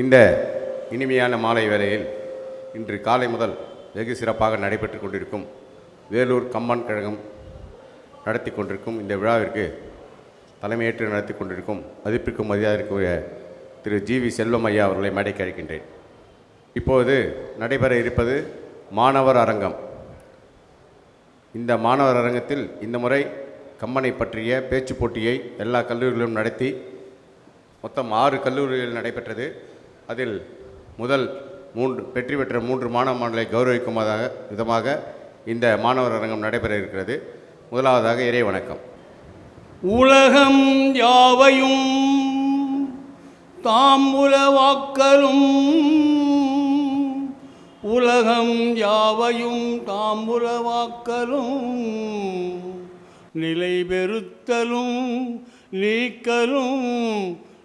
இந்த இனிமையான மாலை வேளையில் இன்று காலை முதல் வெகு சிறப்பாக நடைபெற்று கொண்டிருக்கும் வேலூர் கம்பன் கழகம் நடத்தி கொண்டிருக்கும் இந்த விழாவிற்கு தலைமையேற்று நடத்தி கொண்டிருக்கும் மதிப்பிற்கும் மரியாதைக்குரிய திரு ஜி வி செல்வம் ஐயா அவர்களை மேடைக்கு அழைக்கின்றேன். இப்போது நடைபெற இருப்பது மாணவர் அரங்கம். இந்த மாணவர் அரங்கத்தில் இந்த முறை கம்பனை பற்றிய பேச்சு போட்டியை எல்லா கல்லூரிகளிலும் நடத்தி மொத்தம் ஆறு கல்லூரிகளில் நடைபெற்றது. அதில் முதல் மூன்று வெற்றி பெற்ற மூன்று மாணவ மாணவர்களை கௌரவிக்கும் விதமாக- இந்த மாணவர் அரங்கம் நடைபெற இருக்கிறது. முதலாவதாக இறை வணக்கம் உலகம் யாவையும் தாம் உலவாக்கலும் உலகம் யாவையும் தாம் உலவாக்கலும் நிலை பெறுத்தலும் நீக்கலும்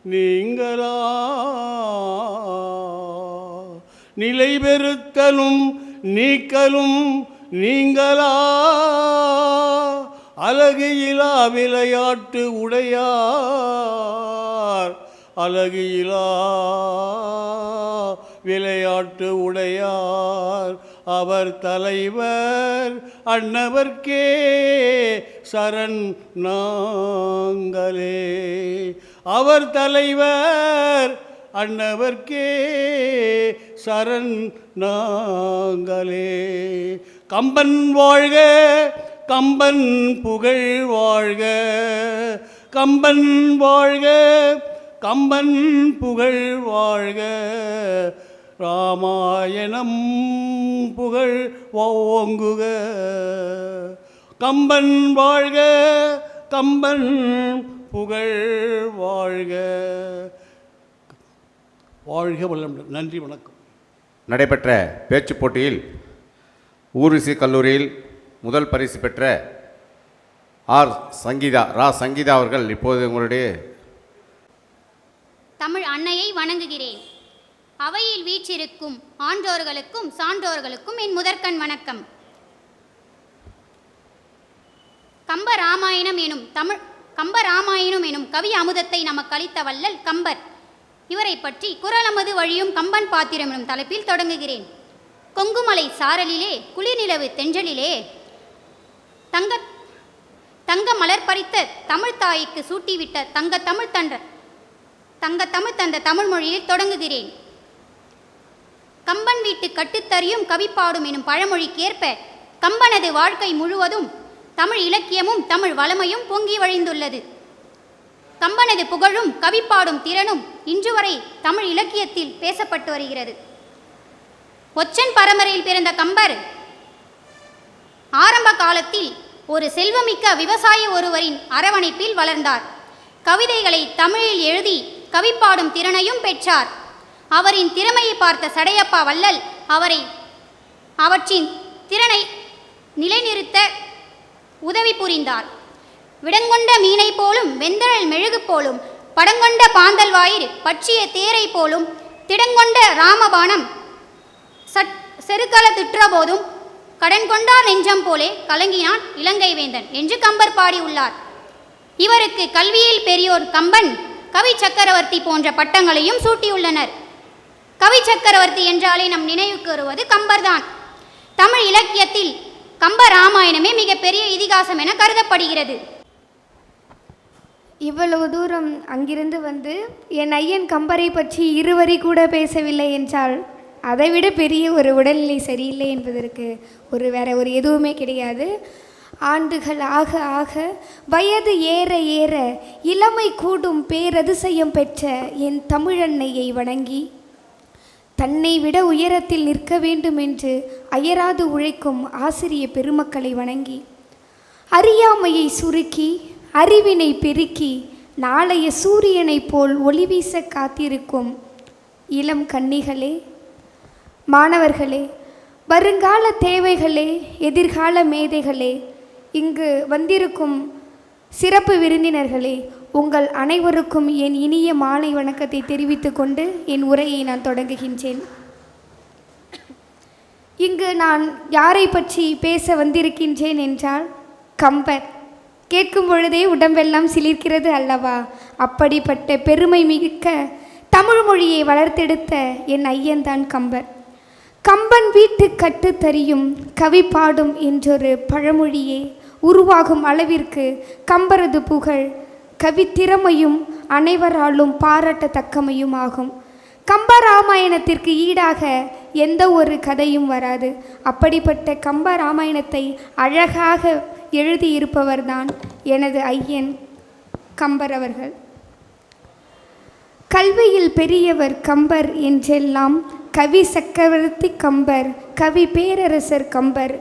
நீங்களா? நிலை பெறுத்தலும் நீக்கலும் நீங்களா? அழகியிலா விளையாட்டு உடையார். அழகியிலா விளையாட்டு உடையார். அவர் தலைவர் அன்னவர்க்கே சரண் நாங்களே. அவர் தலைவர் அன்னவர்க்கே சரண் நாங்களே. கம்பன் வாழ்க கம்பன் புகழ் வாழ்க. கம்பன் வாழ்க கம்பன் புகழ் வாழ்க. ராமாயணம் புகழ் ஓங்குக கம்பன் வாழ்க கம்பன் புகழ் வாழ்க. வாழ்க வளமுடன் நன்றி வணக்கம். நடைபெற்ற பேச்சுப் போட்டியில் ஊரிசி கல்லூரியில் முதல் பரிசு பெற்ற ஆர். சங்கீதா ரா. சங்கீதா அவர்கள் இப்போது உங்களுடைய தமிழ் அன்னையை வணங்குகிறேன். அவையில் வீற்றிருக்கும் ஆன்றோர்களுக்கும் சான்றோர்களுக்கும் என் முதற்கண் வணக்கம். கம்ப ராமாயணம் எனும் தமிழ் கம்ப ராமாயணம் எனும் கவி அமுதத்தை நமக்கு அளித்த வல்லல் கம்பர். இவரை பற்றி குரலமது வழியும் கம்பன் பாத்திரம் எனும் தலைப்பில் தொடங்குகிறேன். கொங்குமலை சாரலிலே குளிர்நிலவு தென்றலிலே தங்க தங்க மலர் பறித்த தமிழ் தாய்க்கு சூட்டிவிட்ட தங்க தமிழ் தன்ற தங்க தமிழ் தந்த தமிழ் மொழியில் தொடங்குகிறேன். கம்பன் வீட்டு கட்டுத்தறியும் கவிப்பாடும் எனும் பழமொழிக்கேற்ப கம்பனது வாழ்க்கை முழுவதும் தமிழ் இலக்கியமும் தமிழ் வளமையும் பொங்கி வழிந்துள்ளது. கம்பனது புகழும் கவிப்பாடும் திறனும் இன்று வரை தமிழ் இலக்கியத்தில் பேசப்பட்டு வருகிறது. ஒச்சன் பரம்பரையில் பிறந்த கம்பர் ஆரம்ப காலத்தில் ஒரு செல்வமிக்க விவசாய ஒருவரின் அரவணைப்பில் வளர்ந்தார். கவிதைகளை தமிழில் எழுதி கவிப்பாடும் திறனையும் பெற்றார். அவரின் திறமையை பார்த்த சடையப்பா வள்ளல் அவரை அவற்றின் திறனை நிலைநிறுத்த உதவி புரிந்தார். விடங்கொண்ட மீனை போலும் வெந்தழல் மெழுகு போலும் படங்கொண்ட பாந்தல் வாயிர் பற்றிய தேரை போலும் திடங்கொண்ட ராமபாணம் சட் செருக்கல திற்ற போதும் கடன் கொண்டார் நெஞ்சம் போலே கலங்கினான் இலங்கை வேந்தன் என்று கம்பர் பாடியுள்ளார் இவருக்கு கல்வியில் பெரியோர் கம்பன் கவி சக்கரவர்த்தி போன்ற பட்டங்களையும் சூட்டியுள்ளனர். கவி சக்கரவர்த்தி என்றாலே நம் நினைவுக்கு வருவது கம்பர்தான். தமிழ் இலக்கியத்தில் கம்ப ராமாயணமே மிகப்பெரிய இதிகாசம் என கருதப்படுகிறது. இவ்வளவு தூரம் அங்கிருந்து வந்து என் ஐயன் கம்பரை பற்றி இருவரி கூட பேசவில்லை என்றால் அதைவிட பெரிய ஒரு உடல்நிலை சரியில்லை என்பதற்கு ஒரு வேற ஒரு எதுவுமே கிடையாது. ஆண்டுகள் ஆக ஆக வயது ஏற ஏற இளமை கூடும் பேரதிசயம் பெற்ற என் தமிழன்னையை வணங்கி தன்னை விட உயரத்தில் நிற்க வேண்டும் என்று அயராது உழைக்கும் ஆசிரிய பெருமக்களை வணங்கி அறியாமையை சுருக்கி அறிவினை பெருக்கி நாளைய சூரியனைப் போல் ஒளி வீச காத்திருக்கும் இளம் கன்னிகளே மாணவர்களே வருங்கால தேவைகளே எதிர்கால மேதைகளே இங்கு வந்திருக்கும் சிறப்பு விருந்தினர்களே உங்கள் அனைவருக்கும் என் இனிய மாலை வணக்கத்தை தெரிவித்து கொண்டு என் உரையை நான் தொடங்குகின்றேன். இங்கு நான் யாரை பற்றி பேச வந்திருக்கின்றேன் என்றால் கம்பர். கேட்கும் பொழுதே உடம்பெல்லாம் சிலிர்க்கிறது அல்லவா? அப்படிப்பட்ட பெருமை மிக்க தமிழ் மொழியை வளர்த்தெடுத்த என் ஐயன்தான் கம்பர். கம்பன் வீட்டு கட்டுத்தறியும் கவி பாடும் என்றொரு பழமொழியே உருவாகும் அளவிற்கு கம்பரது புகழ் கவித்திறமையும் அனைவராலும் பாராட்டத்தக்கமையும் ஆகும் கம்பராமாயணத்திற்கு ஈடாக எந்த ஒரு கதையும் வராது. அப்படிப்பட்ட கம்பராமாயணத்தை அழகாக எழுதியிருப்பவர்தான் எனது ஐயன் கம்பர் அவர்கள். கல்வியில் பெரியவர் கம்பர் என்றெல்லாம் கவி சக்கரவர்த்தி கம்பர் கவி பேரரசர் கம்பர்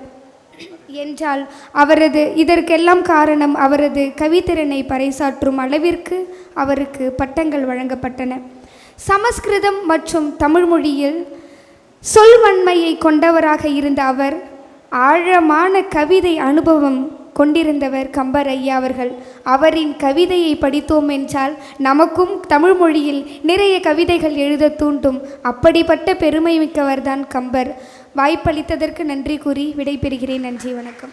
என்றால் அவரது இதற்கெல்லாம் காரணம் அவரது கவித்திறனை பறைசாற்றும் அளவிற்கு அவருக்கு பட்டங்கள் வழங்கப்பட்டன. சமஸ்கிருதம் மற்றும் தமிழ் மொழியில் சொல்வன்மையை கொண்டவராக இருந்த அவர் ஆழமான கவிதை அனுபவம் கொண்டிருந்தவர் கம்பர் ஐயா அவர்கள். அவரின் கவிதையை படித்தோம் என்றால் நமக்கும் தமிழ் மொழியில் நிறைய கவிதைகள் எழுத தூண்டும். அப்படிப்பட்ட பெருமை மிக்கவர்தான் கம்பர். வாய்ப்பளித்ததற்கு நன்றி கூறி விடைபெறுகிறேன். நன்றி வணக்கம்.